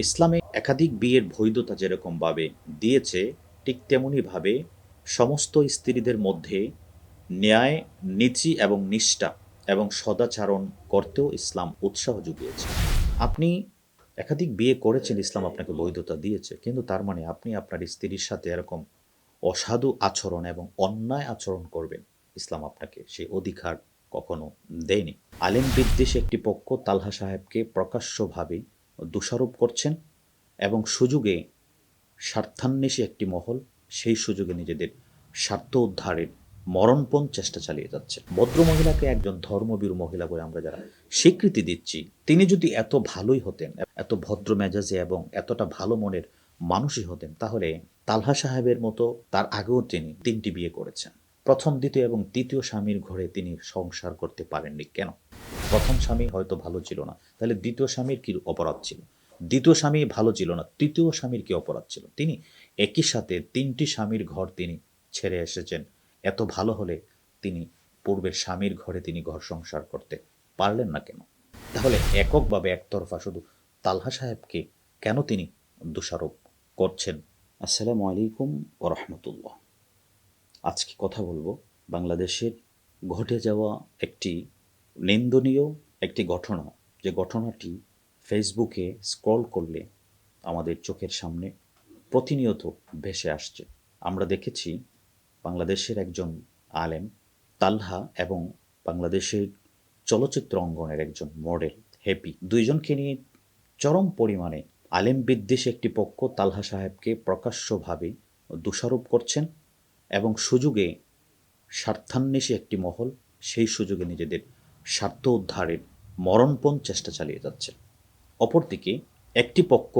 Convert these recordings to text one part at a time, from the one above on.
ইসলামে একাধিক বিয়ের বৈধতা যেরকমভাবে দিয়েছে, ঠিক তেমনিভাবে সমস্ত স্ত্রীদের মধ্যে ন্যায় নীতি এবং নিষ্ঠা এবং সদাচারণ করতেও ইসলাম উৎসাহ জুগিয়েছে আপনি একাধিক বিয়ে করেছেন, ইসলাম আপনাকে বৈধতা দিয়েছে, কিন্তু তার মানে আপনি আপনার স্ত্রীর সাথে এরকম অসাধু আচরণ এবং অন্যায় আচরণ করবেন, ইসলাম আপনাকে সেই অধিকার কখনো দেয়নি। আলেম বিদ্বেষে একটি পক্ষ তালহা সাহেবকে প্রকাশ্যভাবে দোষারোপ করছেন এবং সুযোগে স্বার্থান্বেষী একটি মহল, সেই সুযোগে নিজেদের স্বার্থ উদ্ধারের মরণপণ চেষ্টা চালিয়ে যাচ্ছে। ভদ্র মহিলাকে একজন ধর্মবীর মহিলা বলে আমরা যারা স্বীকৃতি দিচ্ছি, তিনি যদি এত ভালোই হতেন, এত ভদ্র মেজাজে এবং এতটা ভালো মনের মানুষই হতেন, তাহলে তালহা সাহেবের মতো তার আগেও তিনি তিনটি বিয়ে করেছেন। প্রথম দ্বিতীয় এবং তৃতীয় স্বামীর ঘরে তিনি সংসার করতে পারেননি কেন? প্রথম স্বামী হয়তো ভালো ছিল না, তাহলে দ্বিতীয় স্বামীর কি অপরাধ ছিল? দ্বিতীয় স্বামী ভালো ছিল না, তৃতীয় স্বামীর কি অপরাধ ছিল? তিনি একই সাথে তিনটি স্বামীর ঘর তিনি ছেড়ে এসেছেন। এত ভালো হলে তিনি পূর্বের স্বামীর ঘরে তিনি ঘর সংসার করতে পারলেন না কেন? তাহলে এককভাবে একতরফা শুধু তালহা সাহেবকে কেন তিনি দোষারোপ করছেন? আসসালামু আলাইকুম ও রহমতুল্লাহ। আজকে কথা বলব বাংলাদেশের ঘটে যাওয়া একটি নিন্দনীয় একটি ঘটনা। যে ঘটনাটি ফেসবুকে স্ক্রল করলে আমাদের চোখের সামনে প্রতিনিয়ত ভেসে আসছে। আমরা দেখেছি বাংলাদেশের একজন আলেম, তালহা এবং বাংলাদেশের চলচ্চিত্র অঙ্গনের একজন মডেল হ্যাপি দুইজনকে নিয়ে চরম পরিমাণে আলেম বিদ্বেষে একটি পক্ষ তালহা সাহেবকে প্রকাশ্যভাবে দোষারোপ করছেন। এবং সুযোগে স্বার্থান্বেষী একটি মহল, সেই সুযোগে নিজেদের স্বার্থ উদ্ধারের মরণপণ চেষ্টা চালিয়ে যাচ্ছে। অপরদিকে একটি পক্ষ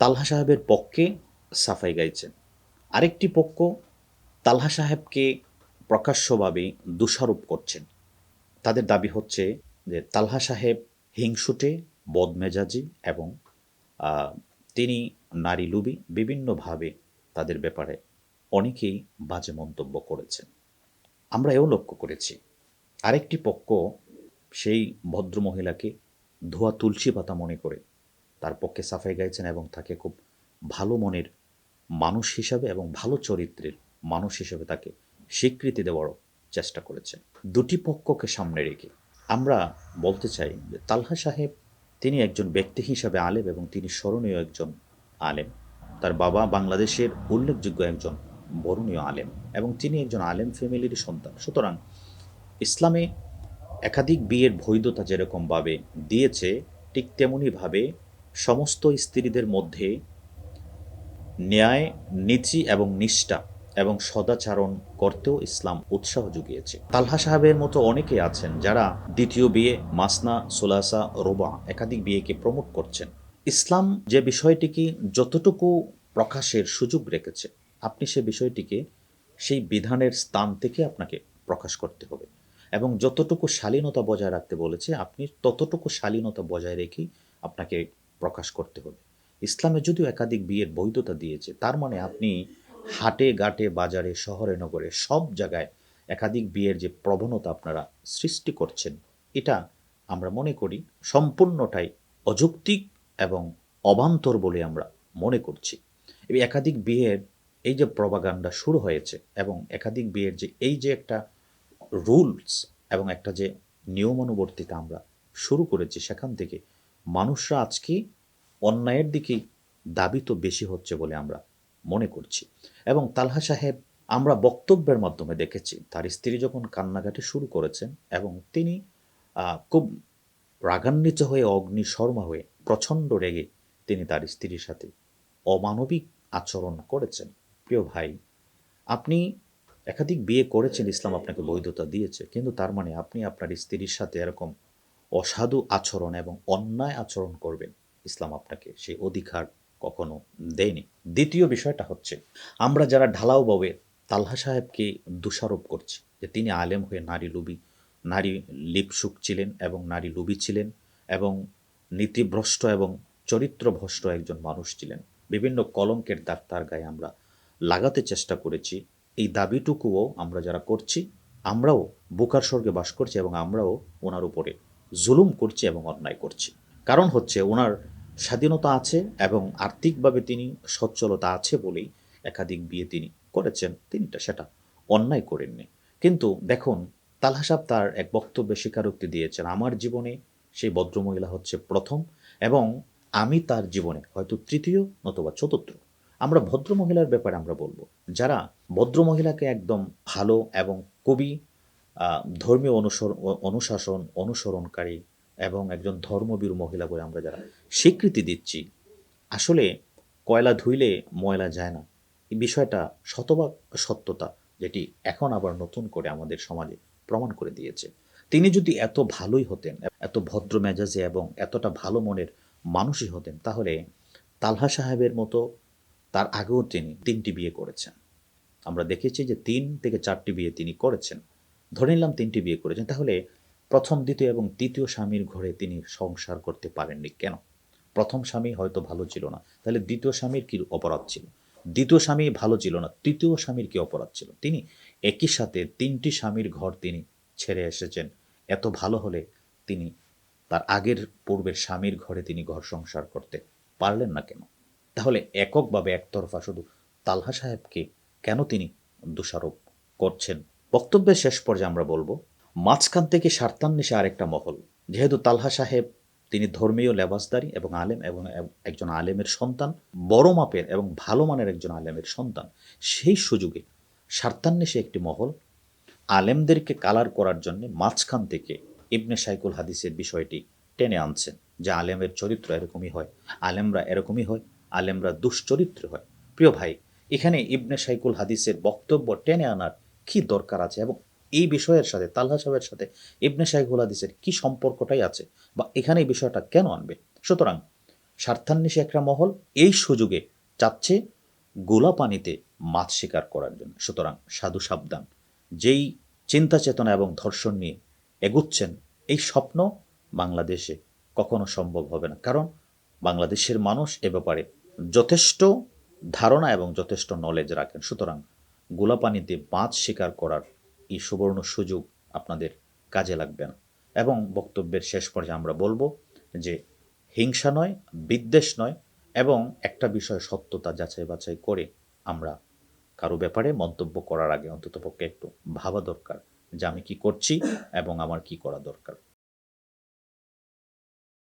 তালহা সাহেবের পক্ষে সাফাই গাইছেন আরেকটি পক্ষ তালহা সাহেবকে প্রকাশ্যভাবে দোষারোপ করছেন তাদের দাবি হচ্ছে যে তালহা সাহেব হিংসুটে, বদমেজাজি এবং তিনি নারী লুবি বিভিন্নভাবে তাদের ব্যাপারে অনেকেই বাজে মন্তব্য করেছেন। আমরা এও লক্ষ্য করেছি, আরেকটি পক্ষ সেই ভদ্র মহিলাকে ধোয়া তুলসী পাতা মনে করে তার পক্ষে সাফাই গাইছেন এবং তাকে খুব ভালো মনের মানুষ হিসাবে এবং ভালো চরিত্রের মানুষ হিসেবে তাকে স্বীকৃতি দেওয়ারও চেষ্টা করেছেন। দুটি পক্ষকে সামনে রেখে আমরা বলতে চাই যে তালহা সাহেব তিনি একজন ব্যক্তি হিসাবে আলেম এবং তিনি স্মরণীয় একজন আলেম। তার বাবা বাংলাদেশের উল্লেখযোগ্য একজন বরণীয় আলেম এবং তিনি একজন আলেম ফ্যামিলির সন্তান। সুতরাং ইসলামে একাধিক বিয়ের বৈধতা যেরকমভাবে দিয়েছে, ঠিক তেমনিভাবে সমস্ত স্ত্রীদের মধ্যে ন্যায় নীতি এবং নিষ্ঠা এবং সদাচারণ করতেও ইসলাম উৎসাহ জুগিয়েছে। তালহা সাহেবের মতো অনেকে আছেন যারা দ্বিতীয় বিয়ে, মাসনা, সোলাসা, রোবা একাধিক বিয়েকে প্রমোট করছেন। ইসলাম যে বিষয়টিকে যতটুকু প্রকাশের সুযোগ রেখেছে আপনি সে বিষয়টিকে, সেই বিধানের স্থান থেকে আপনাকে প্রকাশ করতে হবে। এবং যতটুকু শালীনতা বজায় রাখতে বলেছে, আপনি ততটুকু শালীনতা বজায় রেখেই আপনাকে প্রকাশ করতে হবে। ইসলামে যদিও একাধিক বিয়ের বৈধতা দিয়েছে, তার মানে আপনি হাটে, ঘাটে, বাজারে, শহরে, নগরে সব জায়গায় একাধিক বিয়ের যে প্রবণতা আপনারা সৃষ্টি করছেন, এটা আমরা মনে করি সম্পূর্ণটাই অযৌক্তিক এবং অবান্তর বলে আমরা মনে করছি। এই একাধিক বিয়ের এই যে প্রবাগান্ডা শুরু হয়েছে এবং একাধিক বিয়ের যে এই যে একটা রুলস এবং একটা যে নিয়মানুবর্তিতা আমরা শুরু করেছি সেখান থেকে মানুষরা আজকে অন্যায়ের দিকেই দাবি তো বেশি হচ্ছে বলে আমরা মনে করছি। এবং তালহা সাহেব, আমরা বক্তব্যের মাধ্যমে দেখেছি, তার স্ত্রী যখন কান্নাকাটি শুরু করেছেন এবং তিনি খুব রাগান্বিত হয়ে, অগ্নি শর্মা হয়ে, প্রচণ্ড রেগে তিনি তার স্ত্রীর সাথে অমানবিক আচরণ করেছেন। প্রিয় ভাই, আপনি একাধিক বিয়ে করেছেন, ইসলাম আপনাকে বৈধতা দিয়েছে, কিন্তু তার মানে আপনি আপনার স্ত্রীর সাথে এরকম অসাধু আচরণ এবং অন্যায় আচরণ করবেন, ইসলাম আপনাকে সেই অধিকার কখনো দেয়নি। দ্বিতীয় বিষয়টা হচ্ছে, আমরা যারা ঢালাওভাবে তালহা সাহেবকে দোষারোপ করছি যে তিনি আলেম হয়ে নারী লুবি, নারী লিপসুক ছিলেন এবং নারী লুবি ছিলেন এবং নীতিভ্রষ্ট এবং চরিত্রভ্রষ্ট একজন মানুষ ছিলেন। বিভিন্ন কলঙ্কের দাগ তার গায়ে আমরা লাগাতে চেষ্টা করেছি। এই দাবিটুকুও আমরা যারা করছি, আমরাও বুকার স্বর্গে বাস করছি এবং আমরাও ওনার উপরে জুলুম করছি এবং অন্যায় করছি। কারণ হচ্ছে ওনার স্বাধীনতা আছে এবং আর্থিকভাবে তিনি সচ্ছলতা আছে বলেই একাধিক বিয়ে তিনি করেছেন তিনি তা- সেটা অন্যায় করেননি। কিন্তু দেখুন, তালহা সাহেব তার এক বক্তব্যে স্বীকারোক্তি দিয়েছেন, আমার জীবনে সেই ভদ্রমহিলা হচ্ছে প্রথম এবং আমি তার জীবনে হয়তো তৃতীয় নতুবা চতুর্থ। আমরা ভদ্রমহিলার ব্যাপারে আমরা বলব। যারা ভদ্রমহিলাকে একদম ভালো এবং কবি ধর্মীয় অনুসরণ অনুশাসন, অনুসরণকারী এবং একজন ধর্মবীর মহিলা বলে আমরা যারা স্বীকৃতি দিচ্ছি, আসলে কয়লা ধুইলে ময়লা যায় না। এই বিষয়টা শতভাগ সত্যতা যেটি এখন আবার নতুন করে আমাদের সমাজে প্রমাণ করে দিয়েছে। তিনি যদি এত ভালোই হতেন, এত ভদ্র মেজাজে এবং এতটা ভালো মনের মানুষই হতেন, তাহলে তালহা সাহেবের মতো তার আগেও তিনি তিনটি বিয়ে করেছেন। আমরা দেখেছি যে তিন থেকে চারটি বিয়ে তিনি করেছেন। ধরে নিলাম তিনটি বিয়ে করেছেন, তাহলে প্রথম, দ্বিতীয় এবং তৃতীয় স্বামীর ঘরে তিনি সংসার করতে পারেননি কেন? প্রথম স্বামী হয়তো ভালো ছিল না, তাহলে দ্বিতীয় স্বামীর কি অপরাধ ছিল? দ্বিতীয় স্বামী ভালো ছিল না, তৃতীয় স্বামীর কি অপরাধ ছিল? তিনি একই সাথে তিনটি স্বামীর ঘর তিনি ছেড়ে এসেছেন, এত ভালো হলে তিনি তার আগের পূর্বের স্বামীর ঘরে তিনি ঘর সংসার করতে পারলেন না কেন? তাহলে এককভাবে একতরফা শুধু তালহা সাহেবকে কেন তিনি দোষারোপ করছেন? বক্তব্যের শেষ পর্যায়ে আমরা বলব, মাঝখান থেকে স্বার্থান্বেষে আরেকটা মহল, যেহেতু তালহা সাহেব তিনি ধর্মীয় লেবাসদারি এবং আলেম এবং একজন আলেমের সন্তান, বড় মাপের এবং ভালো মানের একজন আলেমের সন্তান, সেই সুযোগে স্বার্থান্বেষে একটি মহল আলেমদেরকে কালার করার জন্য মাঝখান থেকে ইবনে সাইকুল হাদিসের বিষয়টি টেনে আনছেন যে আলেমের চরিত্র এরকমই হয়, আলেমরা এরকমই হয় আলেমরা দুশ্চরিত্র হয়। প্রিয় ভাই, এখানে ইবনে সাইকুল হাদিসের বক্তব্য টেনে আনার কি দরকার আছে এবং এই বিষয়ের সাথে, তালহা সাহেবের সাথে ইবনে সাইকুল হাদিসের কি সম্পর্কটাই আছে বা এখানে এই বিষয়টা কেন আনবে? সুতরাং স্বার্থান্বেষী একটা মহল এই সুযোগে চাচ্ছে গোলা পানিতে মাছ শিকার করার জন্য। সুতরাং সাধু সাবধান, যেই চিন্তা চেতনা এবং ধর্ষণ নিয়ে এগুচ্ছেন, এই স্বপ্ন বাংলাদেশে কখনো সম্ভব হবে না। কারণ বাংলাদেশের মানুষ এ ব্যাপারে যথেষ্ট ধারণা এবং যথেষ্ট নলেজ রাখেন। সুতরাং গোলাপানিতে মাছ শিকার করার এই সুবর্ণ সুযোগ আপনাদের কাজে লাগবে না। এবং বক্তব্যের শেষ পর্যায়ে আমরা বলব যে হিংসা নয়, বিদ্বেষ নয় এবং একটা বিষয় সত্যতা যাচাই বাছাই করে আমরা কারও ব্যাপারে মন্তব্য করার আগে অন্ততপক্ষে একটু ভাবা দরকার যে আমি কি করছি এবং আমার কি করা দরকার।